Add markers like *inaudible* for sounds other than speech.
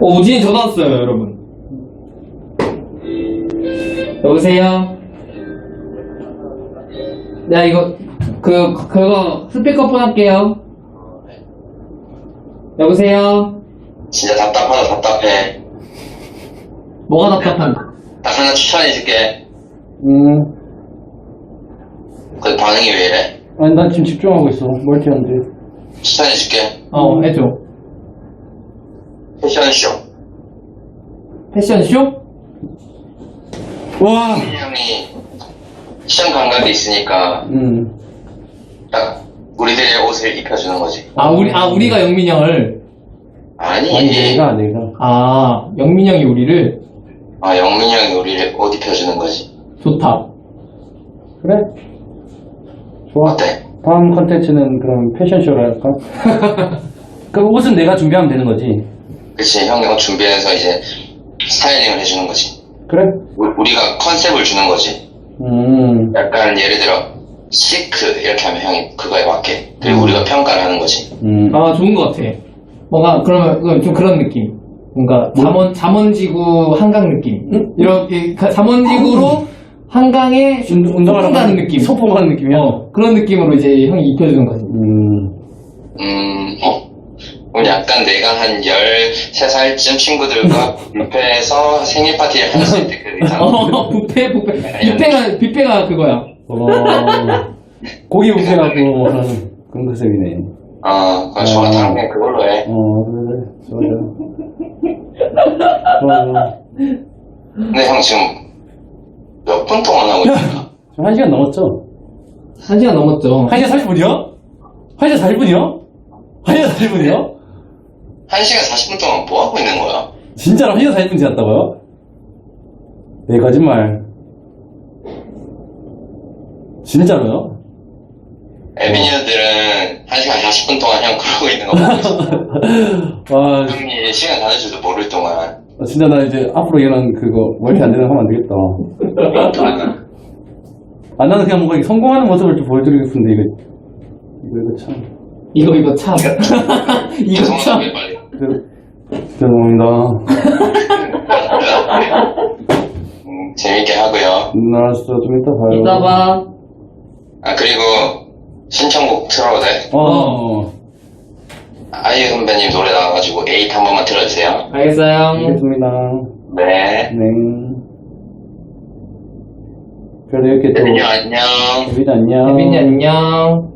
어, 우진이 전화 왔어요, 여러분. 여보세요? 야, 이거, 그, 그거, 스피커폰 할게요. 여보세요? 진짜 답답하다 답답해 뭐가 답답한? 딱 하나 추천해줄게 음, 그 반응이 왜 이래? 아니, 난 지금 집중하고 있어. 멀티한데. 추천해줄게 어, 해줘. 패션쇼 패션쇼? 와! 형이 시험 감각이 있으니까 음, 딱 우리들의 옷을 입혀주는 거지 아, 우리, 아, 우리가 영민이 형을. 아니, 아니, 내가, 내가. 아, 영민이 형이 우리를. 아 영민이 형이 우리를 옷 입혀주는 거지 좋다. 그래? 좋아. 어때? 다음 컨텐츠는 그럼 패션쇼를 할까? *laughs* 그 옷은 내가 준비하면 되는 거지. 그치 형이 옷 준비해서 이제 스타일링을 해주는 거지 그래? 우- 우리가 컨셉을 주는 거지 음, 약간 예를 들어 시크 이렇게 하면 형이 그거에 맞게 그리고 우리가 평가를 하는 거지 음. 아, 좋은 것 같아. 뭔가, 그러면, 좀 그런 느낌. 뭔가, 잠원, 잠원지구 한강 느낌. 응? 이렇게, 가- 잠원지구로 한강에 운- 운동하러 소풍 가는 느낌. 소풍 가는 느낌이야? 어, 그런 느낌으로 이제 형이 입혀주는 거지. 음, 음, 어. 그럼 약간 내가 한 13살쯤 친구들과 뷔페에서 생일 파티를 할수 있을 그 의상. 어, 뷔페, 뷔페. 뷔페가, 뷔페가 그거야. 어, 고기 뷔페라고 하는 그런 컨셉이네. 어, 그거 좋아. 다음 에 그걸로 해. 어, 그래, 그래. 좋아, 좋아. 좋아, 좋아. 근데 형 지금 몇 분 동안 하고 있을까? 지금 한 시간 넘었죠? 한 시간 넘었죠. 1시간 40분이요? 1시간 40분이요? 1시간 40분이요? 1시간 40분 동안 뭐 하고 있는 거야? 진짜로 1시간 40분 지났다고요? 네, 거짓말. 진짜로요? 에비뉴들은 1시간 40분 동안 형 그러고 있는 거 보고 있어. *laughs* 와, 형이 시간 가는 줄도 모를 동안. 진짜 나 이제 앞으로 이런 그거 멀티 안 되는 거 하면 안 되겠다. 아, 나는 그냥 뭔가 성공하는 모습을 좀 보여드리고 싶은데, 이거, 이거, 이거 참. 이거, 이거 참. *laughs* 이거 참. 빨리. 그, 죄송합니다. 음, 재밌게 하고요. 음, 알았어, 좀 이따 봐요. 이따 봐. 아, 그리고 신청곡 틀어도 돼? 어, 아이유 선배님 노래 나와가지고 에잇 한 번만 틀어주세요. 알겠어요. 알겠습니다. 네. 네. 그래도 이렇게 또, 에비뉴 안녕. 에비도 안녕. 혜빈이 안녕.